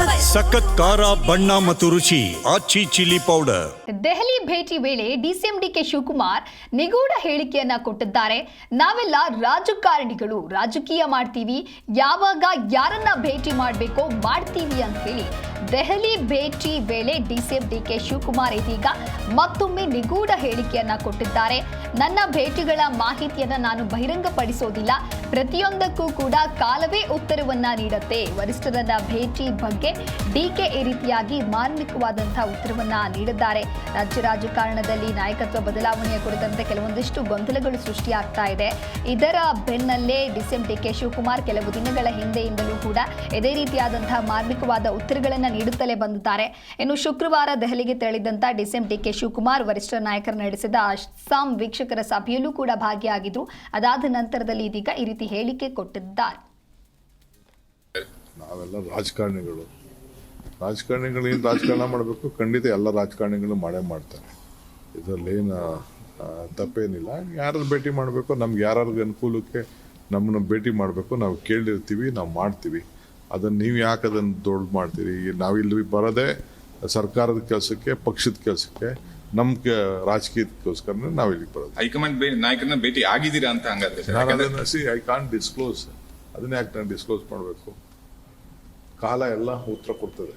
I'm a ಸಖತ್ ಖಾರ, ಬಣ್ಣ ಮತ್ತು ರುಚಿ, ಆಚಿ ಚಿಲ್ಲಿ ಪೌಡರ್. ದೆಹಲಿ ಭೇಟಿ ವೇಳೆ ಡಿಸಿಎಂ ಡಿಕೆ ಶಿವಕುಮಾರ್ ನಿಗೂಢ ಹೇಳಿಕೆಯನ್ನ ಕೊಟ್ಟಿದ್ದಾರೆ. ನಾವೆಲ್ಲ ರಾಜಕಾರಣಿಗಳು, ರಾಜಕೀಯ ಮಾಡ್ತೀವಿ. ಯಾವಾಗ ಯಾರನ್ನ ಭೇಟಿ ಮಾಡಬೇಕೋ ಮಾಡ್ತೀವಿ ಅಂತ ಹೇಳಿ ದೆಹಲಿ ಭೇಟಿ ವೇಳೆ ಡಿಸಿಎಂ ಡಿಕೆ ಶಿವಕುಮಾರ್ ಇದೀಗ ಮತ್ತೊಮ್ಮೆ ನಿಗೂಢ ಹೇಳಿಕೆಯನ್ನ ಕೊಟ್ಟಿದ್ದಾರೆ. ನನ್ನ ಭೇಟಿಗಳ ಮಾಹಿತಿಯನ್ನ ನಾನು ಬಹಿರಂಗಪಡಿಸೋದಿಲ್ಲ. ಪ್ರತಿಯೊಂದಕ್ಕೂ ಕೂಡ ಕಾಲವೇ ಉತ್ತರವನ್ನ ನೀಡುತ್ತೆ. ವರಿಷ್ಠರನ್ನ ಭೇಟಿ ಬಗ್ಗೆ ಡಿಕೆ ಈ ರೀತಿಯಾಗಿ ಮಾರ್ಮಿಕವಾದಂತಹ ಉತ್ತರವನ್ನ ನೀಡಿದ್ದಾರೆ. ರಾಜ್ಯ ರಾಜಕಾರಣದಲ್ಲಿ ನಾಯಕತ್ವ ಬದಲಾವಣೆಯ ಕುರಿತಂತೆ ಕೆಲವೊಂದಿಷ್ಟು ಗೊಂದಲಗಳು ಸೃಷ್ಟಿಯಾಗ್ತಾ ಇದೆ. ಇದರ ಬೆನ್ನಲ್ಲೇ ಡಿಸಿಎಂ ಡಿಕೆ ಶಿವಕುಮಾರ್ ಕೆಲವು ದಿನಗಳ ಹಿಂದೆಯಿಂದಲೂ ಕೂಡ ಇದೇ ರೀತಿಯಾದಂತಹ ಮಾರ್ಮಿಕವಾದ ಉತ್ತರಗಳನ್ನ ನೀಡುತ್ತಲೇ ಬಂದಿದ್ದಾರೆ. ಇನ್ನು ಶುಕ್ರವಾರ ದೆಹಲಿಗೆ ತೆರಳಿದಂತಹ ಡಿಸಿಎಂ ಡಿಕೆ ಶಿವಕುಮಾರ್ ವರಿಷ್ಠ ನಾಯಕರು ನಡೆಸಿದ ಅಸ್ಸಾಂ ವೀಕ್ಷಕರ ಸಭೆಯಲ್ಲೂ ಕೂಡ ಭಾಗಿಯಾಗಿದ್ರು ಅದಾದ ನಂತರದಲ್ಲಿ ಇದೀಗ ಈ ರೀತಿ ಹೇಳಿಕೆ ಕೊಟ್ಟಿದ್ದಾರೆ. ನಾವೆಲ್ಲ ರಾಜಕಾರಣಿಗಳು. ರಾಜಕಾರಣಿಗಳು ಏನು ರಾಜಕಾರಣ ಮಾಡಬೇಕು. ಖಂಡಿತ ಎಲ್ಲ ರಾಜಕಾರಣಿಗಳು ಮಾಡೇ ಮಾಡ್ತಾರೆ. ಇದರಲ್ಲೇನು ತಪ್ಪೇನಿಲ್ಲ. ಯಾರು ಭೇಟಿ ಮಾಡಬೇಕು ನಮ್ಗೆ ಯಾರ್ಯಾರಿಗೆ ಅನುಕೂಲಕ್ಕೆ ನಮ್ಮನ್ನು ಭೇಟಿ ಮಾಡಬೇಕು ನಾವು ಕೇಳಿರ್ತೀವಿ ನಾವು ಮಾಡ್ತೀವಿ. ಅದನ್ನು ನೀವು ಯಾಕೆ ಅದನ್ನು ದೊಡ್ಡ ಮಾಡ್ತೀರಿ? ನಾವಿಲ್ಲಿ ಬರೋದೇ ಸರ್ಕಾರದ ಕೆಲಸಕ್ಕೆ ಪಕ್ಷದ ಕೆಲಸಕ್ಕೆ ನಮ್ಮ ರಾಜಕೀಯಕ್ಕೋಸ್ಕರ ನಾವು ಇಲ್ಲಿಗೆ ಬರೋದು. ಹೈಕಮಾಂಡ್ ನಾಯಕರನ್ನ ಭೇಟಿ ಆಗಿದ್ದೀರಾ ಅಂತ ಹಂಗಾದ್ರೆ ಸಿ ಐ ಕಾನ್ ಡಿಸ್ಕ್ಲೋಸ್ ಅದನ್ನ ಯಾಕೆ ನಾನು ಡಿಸ್ಕ್ಲೋಸ್ ಮಾಡಬೇಕು? ಕಾಲ ಎಲ್ಲ ಉತ್ತರ ಕೊಡ್ತದೆ.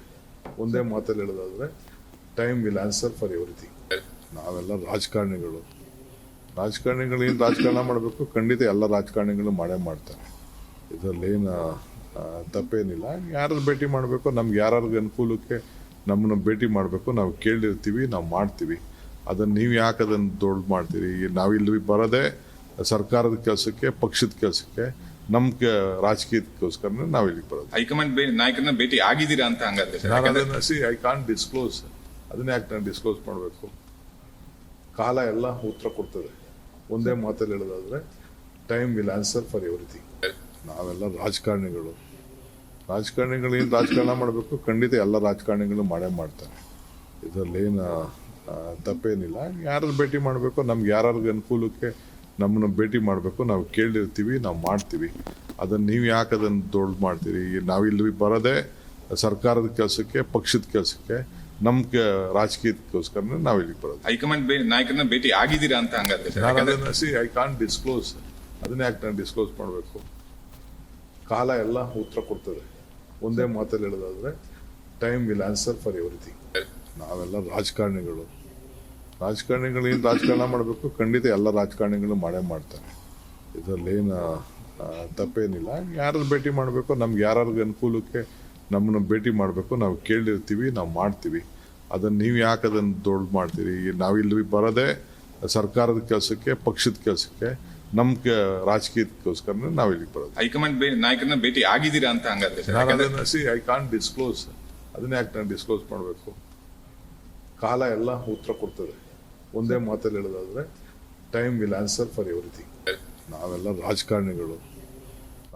ಒಂದೇ ಮಾತಲ್ಲಿ ಹೇಳೋದಾದ್ರೆ time will answer for everything ನಾವೆಲ್ಲ ರಾಜಕಾರಣಿಗಳು. ರಾಜಕಾರಣಿಗಳು ಏನು ರಾಜಕಾರಣ ಮಾಡಬೇಕು? ಖಂಡಿತ ಎಲ್ಲ ರಾಜಕಾರಣಿಗಳು ಮಾಡೇ ಮಾಡ್ತಾರೆ. ಇದರಲ್ಲೇನು ತಪ್ಪೇನಿಲ್ಲ. ಯಾರು ಭೇಟಿ ಮಾಡಬೇಕು, ನಮ್ಗೆ ಯಾರ್ಯಾರಿಗೆ ಅನುಕೂಲಕ್ಕೆ ನಮ್ಮನ್ನು ಭೇಟಿ ಮಾಡಬೇಕು, ನಾವು ಕೇಳಿರ್ತೀವಿ, ನಾವು ಮಾಡ್ತೀವಿ. ಅದನ್ನು ನೀವು ಯಾಕೆ ಅದನ್ನು ದೊಡ್ಡ ಮಾಡ್ತೀರಿ? ನಾವಿಲ್ಲಿ ಬರೋದೇ ಸರ್ಕಾರದ ಕೆಲಸಕ್ಕೆ, ಪಕ್ಷದ ಕೆಲಸಕ್ಕೆ ನಮ್ಮ ರಾಜಕೀಯಕ್ಕೋಸ್ಕರ ರಾಜಕೀಯಕ್ಕೋಸ್ಕರನೇ ನಾವು ಇಲ್ಲಿಗೆ ಬರೋದು. ಹೈಕಮಾಂಡ್ ನಾಯಕರನ್ನ ಭೇಟಿ ಆಗಿದ್ದೀರಾ ಅಂತ ಹಂಗಾದ್ರೆ ಸಿ ಐ ಕಾನ್ ಡಿಸ್ಕ್ಲೋಸ್ ಅದನ್ನ ಯಾಕೆ ನಾನು ಡಿಸ್ಕ್ಲೋಸ್ ಮಾಡಬೇಕು? ಕಾಲ ಎಲ್ಲ ಉತ್ತರ ಕೊಡ್ತದೆ. ಒಂದೇ ಮಾತಲ್ಲಿ ಹೇಳೋದಾದ್ರೆ time will answer for everything ನಾವೆಲ್ಲ ರಾಜಕಾರಣಿಗಳು. ರಾಜಕಾರಣಿಗಳು ಏನು ರಾಜಕಾರಣ ಮಾಡಬೇಕು? ಖಂಡಿತ ಎಲ್ಲ ರಾಜಕಾರಣಿಗಳು ಮಾಡೇ ಮಾಡ್ತಾರೆ. ಇದರಲ್ಲೇನು ತಪ್ಪೇನಿಲ್ಲ. ಯಾರು ಭೇಟಿ ಮಾಡಬೇಕು? ನಮ್ಗೆ ಯಾರ್ಯಾರಿಗೆ ಅನುಕೂಲಕ್ಕೆ ನಮ್ಮನ್ನು ಭೇಟಿ ಮಾಡಬೇಕು. ನಾವು ಕೇಳಿರ್ತೀವಿ ನಾವು ಮಾಡ್ತೀವಿ. ಅದನ್ನು ನೀವು ಯಾಕೆ ಅದನ್ನು ದೊಡ್ಡ ಮಾಡ್ತೀರಿ? ನಾವಿಲ್ಲಿ ಬರೋದೇ ಸರ್ಕಾರದ ಕೆಲಸಕ್ಕೆ ಪಕ್ಷದ ಕೆಲಸಕ್ಕೆ ನಮ್ ರಾಜಕೀಯಕ್ಕೋಸ್ಕರ ರಾಜಕೀಯಕ್ಕೋಸ್ಕರನೇ ನಾವು ಇಲ್ಲಿ ಬರೋದು. ಹೈಕಮಾಂಡ್ ನಾಯಕರನ್ನ ಭೇಟಿ ಆಗಿದ್ದೀರಾ ಅಂತ ಹಂಗಾದ್ರೆ ಸಿ ಐ ಕಾನ್ ಡಿಸ್ಕ್ಲೋಸ್. ಅದನ್ನ ಯಾಕೆ ನಾನು ಡಿಸ್ಕ್ಲೋಸ್ ಮಾಡಬೇಕು? ಕಾಲ ಎಲ್ಲ ಉತ್ತರ ಕೊಡ್ತದೆ. ಒಂದೇ ಮಾತಲ್ಲಿ ಹೇಳೋದಾದ್ರೆ time will answer for everything. ನಾವೆಲ್ಲ ರಾಜಕಾರಣಿಗಳು. ರಾಜಕಾರಣಿಗಳು ಏನು ರಾಜಕಾರಣ ಮಾಡಬೇಕು. ಖಂಡಿತ ಎಲ್ಲ ರಾಜಕಾರಣಿಗಳು ಮಾಡೇ ಮಾಡ್ತಾರೆ. ಇದರಲ್ಲೇನು ತಪ್ಪೇನಿಲ್ಲ. ಯಾರು ಭೇಟಿ ಮಾಡಬೇಕು ನಮ್ಗೆ ಯಾರ್ಯಾರಿಗೆ ಅನುಕೂಲಕ್ಕೆ ನಮ್ಮನ್ನು ಭೇಟಿ ಮಾಡಬೇಕು ನಾವು ಕೇಳಿರ್ತೀವಿ ನಾವು ಮಾಡ್ತೀವಿ. ಅದನ್ನು ನೀವು ಯಾಕೆ ಅದನ್ನು ದೊಡ್ಡ ಮಾಡ್ತೀರಿ? ನಾವಿಲ್ಲಿ ಬರೋದೇ ಸರ್ಕಾರದ ಕೆಲಸಕ್ಕೆ ಪಕ್ಷದ ಕೆಲಸಕ್ಕೆ ನಮ್ಮ ರಾಜಕೀಯಕ್ಕೋಸ್ಕರ ನಾವು ಇಲ್ಲಿ ಬರೋದು. ಹೈಕಮಾಂಡ್ ನಾಯಕರನ್ನ ಭೇಟಿ ಆಗಿದ್ದೀರಾ ಅಂತ ಹಂಗಾದ್ರೆ ಸಿ ಐ ಕಾಂಟ್ ಡಿಸ್ಕ್ಲೋಸ್ ಅದನ್ನ ಯಾಕೆ ನಾನು ಡಿಸ್ಕ್ಲೋಸ್ ಮಾಡಬೇಕು? ಕಾಲ ಎಲ್ಲ ಉತ್ತರ ಕೊಡ್ತದೆ. ಒಂದೇ ಮಾತಲ್ಲಿ ಹೇಳೋದಾದ್ರೆ time will answer for everything ನಾವೆಲ್ಲ ರಾಜಕಾರಣಿಗಳು.